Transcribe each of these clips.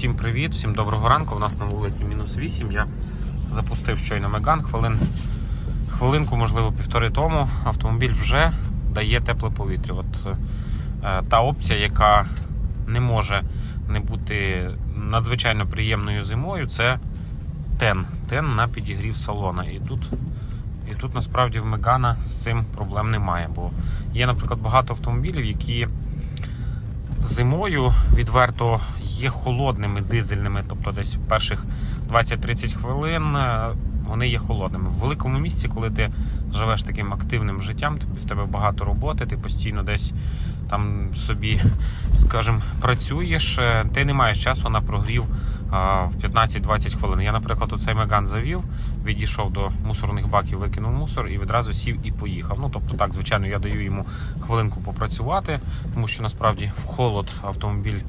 Всім привіт, всім доброго ранку. У нас на вулиці мінус 8. Я запустив щойно Меган. Хвилин, хвилинку, можливо, півтори тому. Автомобіль вже дає тепле повітря. От е, та опція, яка не може не бути надзвичайно приємною зимою, це тен. Тен на підігрів салона. І тут, і тут насправді в Мегана з цим проблем немає. Бо є, наприклад, багато автомобілів, які зимою відверто є холодними дизельними, тобто десь перших 20-30 хвилин е, вони є холодними. В великому місці, коли ти живеш таким активним життям, тобі в тебе багато роботи, ти постійно десь там собі, скажімо, працюєш, е, ти не маєш часу на прогрів в 15-20 хвилин. Я, наприклад, оцей меган завів, відійшов до мусорних баків, викинув мусор і відразу сів і поїхав. Ну тобто, так, звичайно, я даю йому хвилинку попрацювати, тому що насправді в холод автомобіль.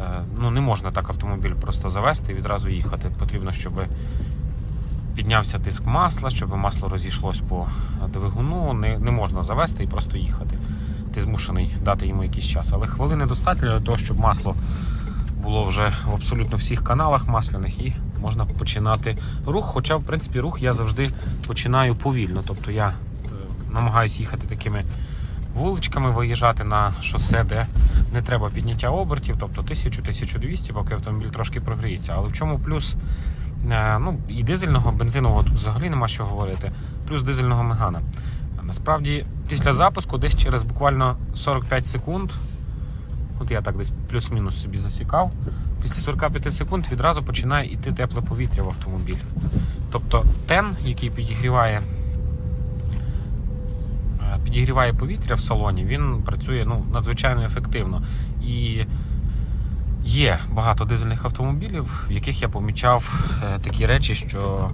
Е, Ну, не можна так автомобіль просто завести і відразу їхати. Потрібно, щоб піднявся тиск масла, щоб масло розійшлось по двигуну. Не, не можна завести і просто їхати. Ти змушений дати йому якийсь час. Але хвилини достатньо для того, щоб масло було вже в абсолютно всіх каналах масляних і можна починати рух. Хоча, в принципі, рух я завжди починаю повільно. Тобто я е, намагаюся їхати такими вуличками, виїжджати на шосе, де не треба підняття обертів, тобто 1000-1200, поки автомобіль трошки прогріється. Але в чому плюс? Е, Ну, і дизельного, бензинового тут взагалі нема що говорити. Плюс дизельного мегана. Насправді, після запуску, десь через буквально 45 секунд, от я так десь плюс-мінус собі засікав, після 45 секунд відразу починає йти тепле повітря в автомобіль. Тобто тен, який підігріває, підігріває повітря в салоні, він працює ну, надзвичайно ефективно. І Є багато дизельних автомобілів, в яких я помічав е, такі речі, що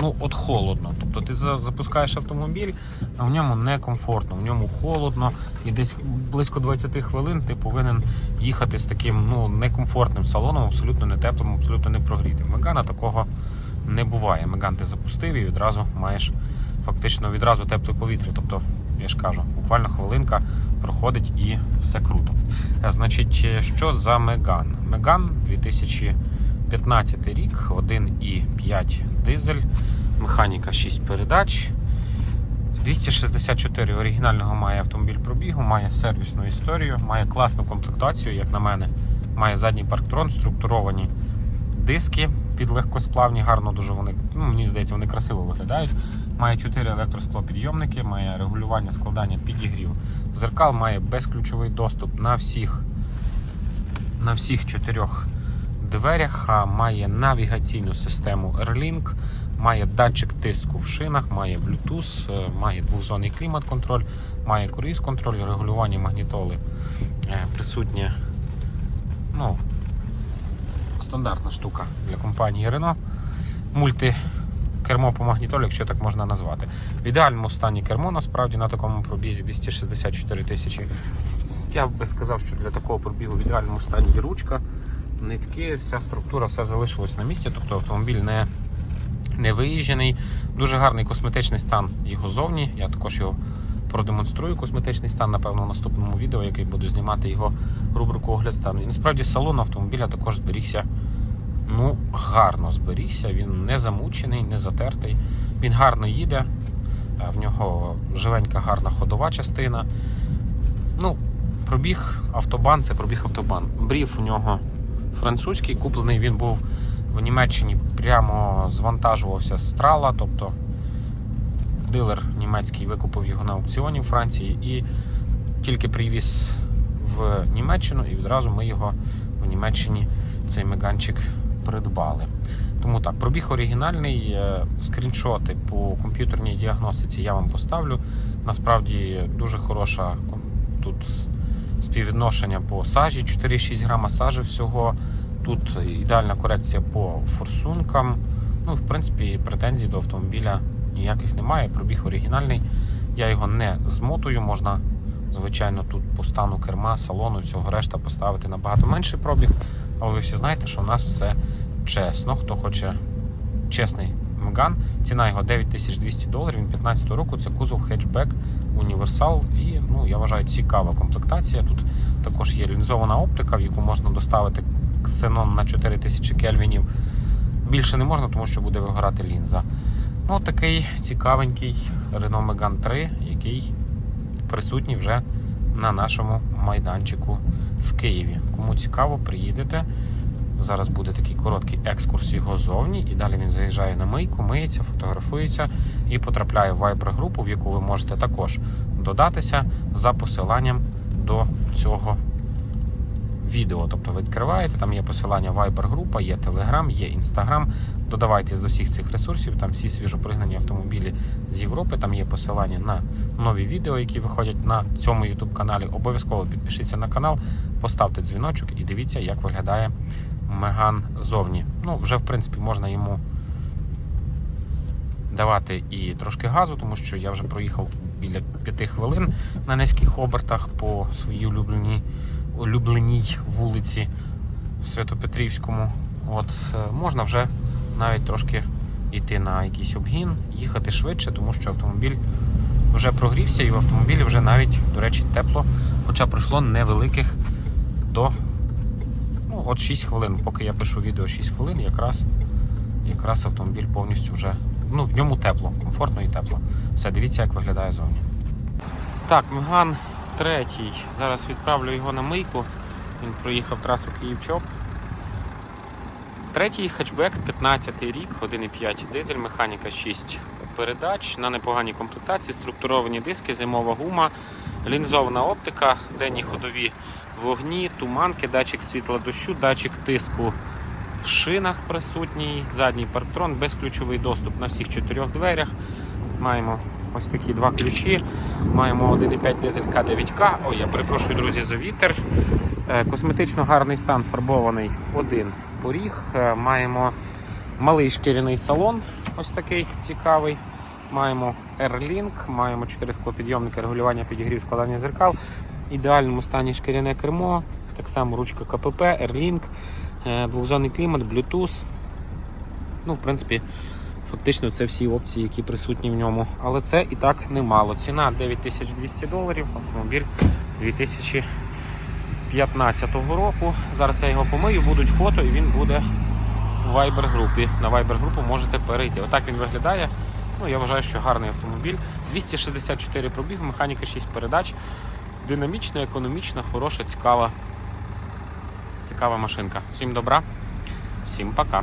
ну от холодно. Тобто ти запускаєш автомобіль, а в ньому некомфортно, в ньому холодно, і десь близько 20 хвилин ти повинен їхати з таким ну некомфортним салоном, абсолютно не теплим, абсолютно не прогрітим. Мегана такого не буває. Меган ти запустив і відразу маєш фактично відразу тепле повітря. Тобто, я ж кажу, буквально хвилинка проходить і все круто. Е, Значить, е, що за Меган? Меган 2015 рік, 1,5 дизель, механіка 6 передач. 264 оригінального має автомобіль пробігу, має сервісну історію, має класну комплектацію, як на мене. Має задній парктрон, структуровані диски під легкосплавні, гарно дуже вони, ну, мені здається, вони красиво виглядають. Має 4 електросклопідйомники, має регулювання складання підігрів. Зеркал має безключовий доступ на всіх, на всіх чотирьох дверях, має навігаційну систему Airlink, має датчик тиску в шинах, має Bluetooth, е, має двохзонний клімат-контроль, має круїз-контроль, регулювання магнітоли е, присутнє. Ну, стандартна штука для компанії Renault. Мульти кермо по магнітолі, якщо так можна назвати. В ідеальному стані кермо насправді на такому пробізі 264 тисячі. Я б сказав, що для такого пробігу в ідеальному стані є ручка, нитки, вся структура, все залишилось на місці, тобто автомобіль не, не виїжджений. Дуже гарний косметичний стан його зовні. Я також його продемонструю. Косметичний стан, напевно, в наступному відео, який буду знімати його рубрику огляд стану. І насправді салон автомобіля також зберігся ну, гарно зберігся. Він не замучений, не затертий. Він гарно їде. В нього живенька гарна ходова частина. Ну, пробіг автобан це пробіг автобан. Брів у нього французький, куплений він був в Німеччині, прямо звантажувався з трала, тобто дилер німецький викупив його на аукціоні в Франції і тільки привіз в Німеччину, і відразу ми його в Німеччині цей меганчик придбали. Тому так, пробіг оригінальний, е, скріншоти по комп'ютерній діагностиці я вам поставлю. Насправді дуже хороша тут співвідношення по сажі, 4,6 грама сажі всього. Тут ідеальна корекція по форсункам. Ну, в принципі, претензій до автомобіля ніяких немає. Пробіг оригінальний. Я його не змотую. Можна, звичайно, тут по стану керма, салону, всього решта поставити набагато менший пробіг. Але ви всі знаєте, що у нас все чесно. Хто хоче чесний Меган, ціна його 9200 доларів. Він 15 року. Це кузов хетчбек, універсал. І ну, я вважаю, цікава комплектація. Тут також є лінзована оптика, в яку можна доставити ксенон на 4000 кельвінів. Більше не можна, тому що буде вигорати лінза. Ну, такий цікавенький Renault Megane 3, який присутній вже на нашому майданчику в Києві. Кому цікаво, приїдете. Зараз буде такий короткий екскурс його зовні, і далі він заїжджає на мийку, миється, фотографується і потрапляє в Viber групу, в яку ви можете також додатися за посиланням до цього відео. Тобто ви відкриваєте, там є посилання Viber група, є Telegram, є Instagram. Додавайтесь до всіх цих ресурсів, там всі свіжопригнані автомобілі з Європи. Там є посилання на нові відео, які виходять на цьому YouTube каналі. Обов'язково підпишіться на канал, поставте дзвіночок і дивіться, як виглядає Меган зовні. Ну, вже в принципі можна йому давати і трошки газу, тому що я вже проїхав біля 5 хвилин на низьких обертах по своїй улюбленій, улюбленій вулиці в Святопетрівському. От е, можна вже навіть трошки йти на якийсь обгін, їхати швидше, тому що автомобіль вже прогрівся і в автомобілі вже навіть, до речі, тепло, хоча пройшло невеликих до ну, от 6 хвилин. Поки я пишу відео 6 хвилин, якраз, якраз автомобіль повністю вже ну, в ньому тепло, комфортно і тепло. Все, дивіться, як виглядає зовні. Так, Меган третій. Зараз відправлю його на мийку. Він проїхав трасу Київ-Чоп. Третій хетчбек, 15 рік, 1,5 дизель, механіка 6 передач на непоганій комплектації, структуровані диски, зимова гума, лінзована оптика, денні ходові вогні, туманки, датчик світла дощу, датчик тиску в шинах присутній, задній парктрон, безключовий доступ на всіх чотирьох дверях. Маємо ось такі два ключі. Маємо 1,5 дизель К9К. Ой, я перепрошую, друзі, за вітер. Е, Косметично гарний стан фарбований один поріг. Е, Маємо малий шкіряний салон, ось такий цікавий. Маємо Airlink, маємо 4 склопідйомники, регулювання підігрів складання зеркал. В ідеальному стані шкіряне кермо, так само ручка КПП, Airlink, е, двохзонний клімат, Bluetooth. Ну, в принципі, фактично це всі опції, які присутні в ньому. Але це і так немало. Ціна 9200 доларів, автомобіль 2015 року. Зараз я його помию, будуть фото і він буде в Viber групі. На Viber групу можете перейти. Отак він виглядає. Ну, я вважаю, що гарний автомобіль. 264 пробігу, механіка 6 передач. Динамічна, економічна, хороша, цікава. Цікава машинка. Всім добра, всім пока.